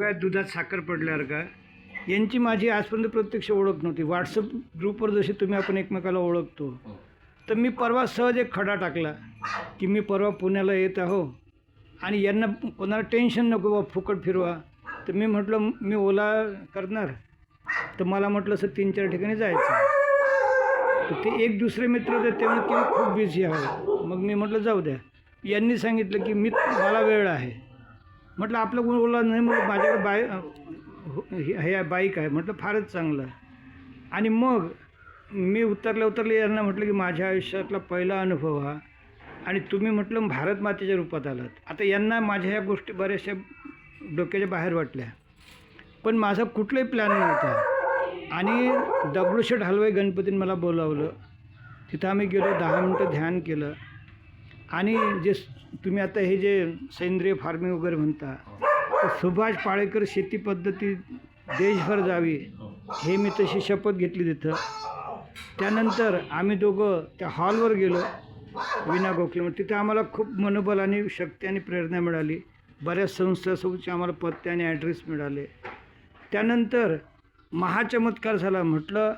काय दुधात साखर पडल्यावर का? यांची माझी आजपर्यंत प्रत्यक्ष ओळख नव्हती. व्हॉट्सअप ग्रुपवर जशी तुम्ही आपण एकमेकाला ओळखतो. तर मी परवा सहज एक खडा टाकला की मी परवा पुण्याला येत आहो आणि यांना कोणाला टेन्शन नको बा फुकट फिरवा. तर मी म्हटलं मी ओला करणार. तर मला म्हटलं असं तीन चार ठिकाणी जायचं तर ते एक दुसरे मित्र होते ते म्हणत की मी खूप बिझी आहे मग मी म्हटलं जाऊ द्या. यांनी सांगितलं की मी मला वेळ आहे. म्हटलं आपलं कोण ओला नाही म्हटलं माझ्याकडे बाय हो- हे हे बाईक आहे म्हटलं फारच चांगलं आणि मग मी उतरले उतरले यांना म्हटलं की माझ्या आयुष्यातला पहिला अनुभव हा. आणि तुम्ही म्हटलं भारत मातेच्या रूपात आलात. आता यांना माझ्या ह्या गोष्टी बऱ्याचशा डोक्याच्या बाहेर वाटल्या. पण माझा कुठलाही प्लॅन नव्हता. आणि दगडूशेठ हलवाई गणपतीने मला बोलावलं. तिथं आम्ही गेलो दहा मिनटं ध्यान केलं. आणि जे तुम्ही आता हे जे सेंद्रिय फार्मिंग वगैरे म्हणता तर सुभाष पाळेकर शेती पद्धती देशभर जावी हे मी तशी शपथ घेतली तिथं. त्यानंतर आम्ही दोघं त्या हॉलवर गेलो विना गोखले. तिथं आम्हाला खूप मनोबल आणि शक्ती आणि प्रेरणा मिळाली. बऱ्याच संस्थासोबतचे आम्हाला पत्ते आणि ॲड्रेस मिळाले. त्यानंतर महाचमत्कार झाला. म्हटलं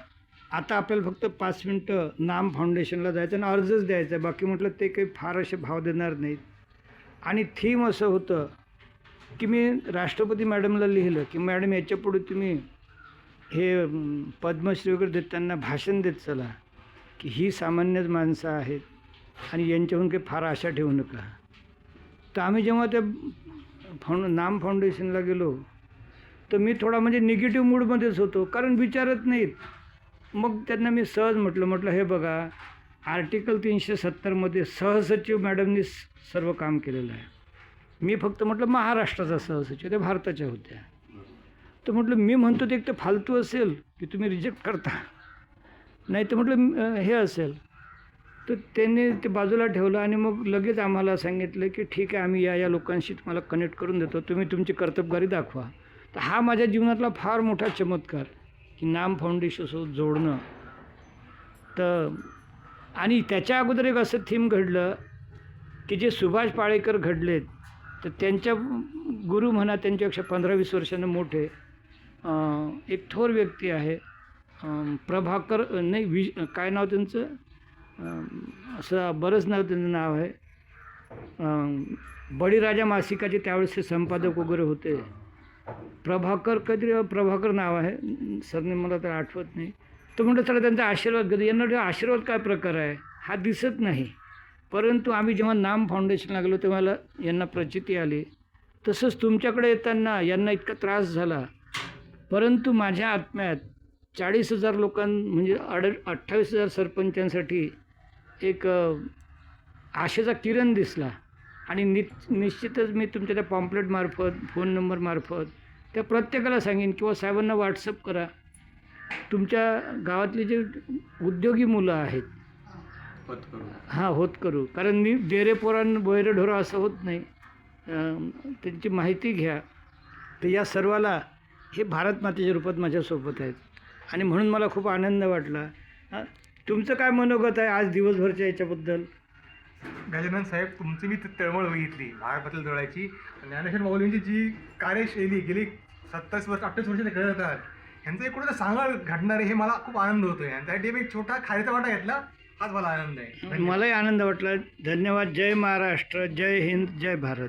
आता आपल्याला फक्त पाच मिनटं नाम फाउंडेशनला जायचं आणि अर्जच द्यायचा आहे. बाकी म्हटलं ते काही फार असे भाव देणार नाहीत. आणि थीम असं होतं की मी राष्ट्रपती मॅडमला लिहिलं की मॅडम याच्यापुढे तुम्ही हे पद्मश्री वगैरे देत त्यांना भाषण देत चला की ही सामान्यच माणसं आहेत आणि यांच्याहून काही फार आशा ठेवू नका. तर आम्ही जेव्हा त्या फाउंड नाम फाउंडेशनला गेलो तर मी थोडा म्हणजे निगेटिव्ह मूडमध्येच होतो कारण विचारत नाहीत. मग त्यांना मी सहज म्हटलं म्हटलं हे बघा आर्टिकल तीनशे सत्तरमध्ये सहसचिव मॅडमनी सर्व काम केलेलं आहे. मी फक्त म्हटलं महाराष्ट्राचा सहसचिव त्या भारताच्या होत्या. तर म्हटलं मी म्हणतो ते एक तर फालतू असेल की तुम्ही रिजेक्ट करता. नाही तर म्हटलं हे असेल. तर त्यांनी ते बाजूला ठेवलं आणि मग लगेच आम्हाला सांगितलं की ठीक आहे आम्ही या या लोकांशी तुम्हाला कनेक्ट करून देतो. तुम्ही तुमची कर्तबगारी दाखवा. तर हा माझ्या जीवनातला फार मोठा चमत्कार. की नाम फाउंडेशनसोबत जोडणं. तर आणि त्याच्या अगोदर एक असं थीम घडलं की जे सुभाष पाळेकर घडलेत तर त्यांच्या गुरु म्हणा त्यांच्यापेक्षा पंधरा वीस वर्षानं मोठे एक थोर व्यक्ती आहे प्रभाकर नाही विज काय नाव त्यांचं? असं बरंच नाव त्यांचं नाव आहे. बळीराजा मासिकाचे त्यावेळेस ते संपादक वगैरे होते. प्रभाकर कधी प्रभाकर नाव आहे. सरने मला तर आठवत नाही. तर म्हणतो चला त्यांचा आशीर्वाद घेतो. यांना आशीर्वाद काय प्रकार आहे? हा दिसत नाही. परंतु आम्ही जेव्हा नाम फाउंडेशन गेलो तेव्हा यांना प्रचिती आली. तसंच तुमच्याकडे येताना यांना इतका त्रास झाला. परंतु माझ्या आत्म्यात चाळीस हजार लोकां म्हणजे अड अठ्ठावीस हजार सरपंचांसाठी एक आशेचा किरण दिसला. आणि नि निश्चितच मी तुमच्या त्या पॉम्पलेटमार्फत फोन नंबरमार्फत त्या प्रत्येकाला सांगेन किंवा साहेबांना व्हॉट्सअप करा. तुमच्या गावातली जे उद्योगी मुलं आहेत. हां होत करू. कारण मी डेरे पोरांना ढोरं असं होत नाही. त्यांची माहिती घ्या. तर या सर्वाला हे भारत मातेच्या रूपात माझ्यासोबत आहेत. आणि म्हणून मला खूप आनंद वाटला. तुमचं काय मनोगत आहे आज दिवसभरच्या याच्याबद्दल? गजानन साहेब तुमची मी तळमळ बघितली भारतातील जळायची ज्ञानेश्वर माऊलींची जी कार्यशैली गेली सत्तावीस वर्ष अठ्ठावीस वर्ष ते करत आहात ह्यांचं एक कुठं सांगाल घडणार हे मला खूप आनंद होतो आहे त्यासाठी मी एक छोटा खायचा वाटा घेतला हाच मला आनंद आहे. मलाही आनंद वाटला. धन्यवाद. जय महाराष्ट्र. जय हिंद. जय भारत.